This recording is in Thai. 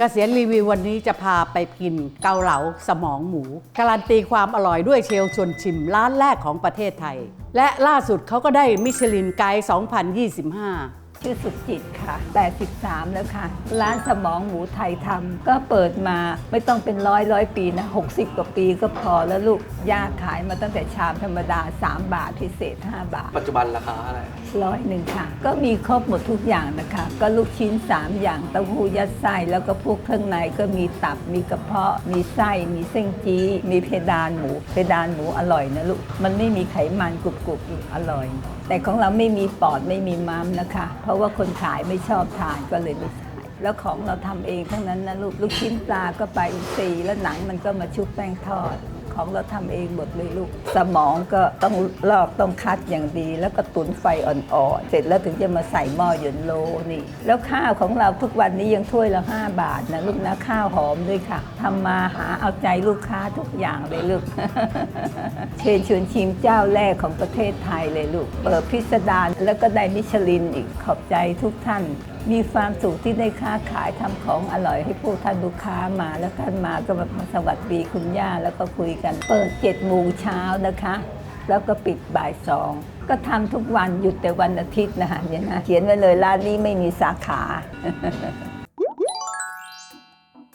เกษียณรีวิววันนี้จะพาไปกินเกาเหลาสมองหมู การันตีความอร่อยด้วยเชลชวนชิมร้านแรกของประเทศไทย และล่าสุดเขาก็ได้มิชลินไกด์ 2025 ชื่อสุจิตค่ะ 83 แล้วค่ะ ร้านสมองหมูไทยทำก็เปิดมาไม่ต้องเป็นร้อยร้อยปีนะ 60 กว่าปีก็พอแล้วลูกย่าขายมาตั้งแต่ชามธรรมดา 3 บาทพิเศษ 5 บาท ปัจจุบันราคาอะไรร้อยหนึ่งค่ะ ก็มีครบหมดทุกอย่างนะคะ ก็ลูกชิ้น 3 อย่างเต้าหู้ยัดไส้แล้วก็พวกเครื่องในก็มีตับมีกระเพาะ มีไส้มีเส้นจี้มีเพดานหมู เพดานหมูอร่อยนะลูกมันไม่มีไขมันกรุบๆอยู่อร่อย แต่ของเราไม่มีปอดไม่มีม้ามนะคะเพราะว่าคนขายไม่ชอบทานก็เลยไม่ใส่แล้วของเราทำเองทั้งนั้นนะลูกลูกชิ้นปลาก็ไปอินทรีแล้วหนังมันก็มาชุบแป้งทอด ของเราทำเองหมดเลยลูก สมองก็ต้องลอกต้องคัดอย่างดี แล้วก็ตุนไฟอ่อนๆเสร็จแล้วถึงจะมาใส่หม้อหยนโลนี่ แล้วข้าวของเราทุกวันนี้ยังถ้วยละ5บาทนะลูกนะข้าวหอมด้วยค่ะทำมาหาเอาใจลูกค้าทุกอย่างเลยลูก เชิญชวนชิมเจ้าแรกของประเทศไทยเลยลูก เปิดพิสดารแล้วก็ได้มิชลินอีกขอบใจทุกท่าน มีความสุขที่ได้ค้าขายทำของอร่อยให้พวกท่านลูกค้ามา แล้วท่านมาก็มาสวัสดีคุณย่าแล้วก็คุยกัน เปิดเจ็ดโมงเช้านะคะ แล้วก็ปิดบ่ายสองก็ทำทุกวันหยุดแต่วันอาทิตย์นะคะเนี่ยนะเขียนไว้เลยร้านนี้ไม่มีสาขา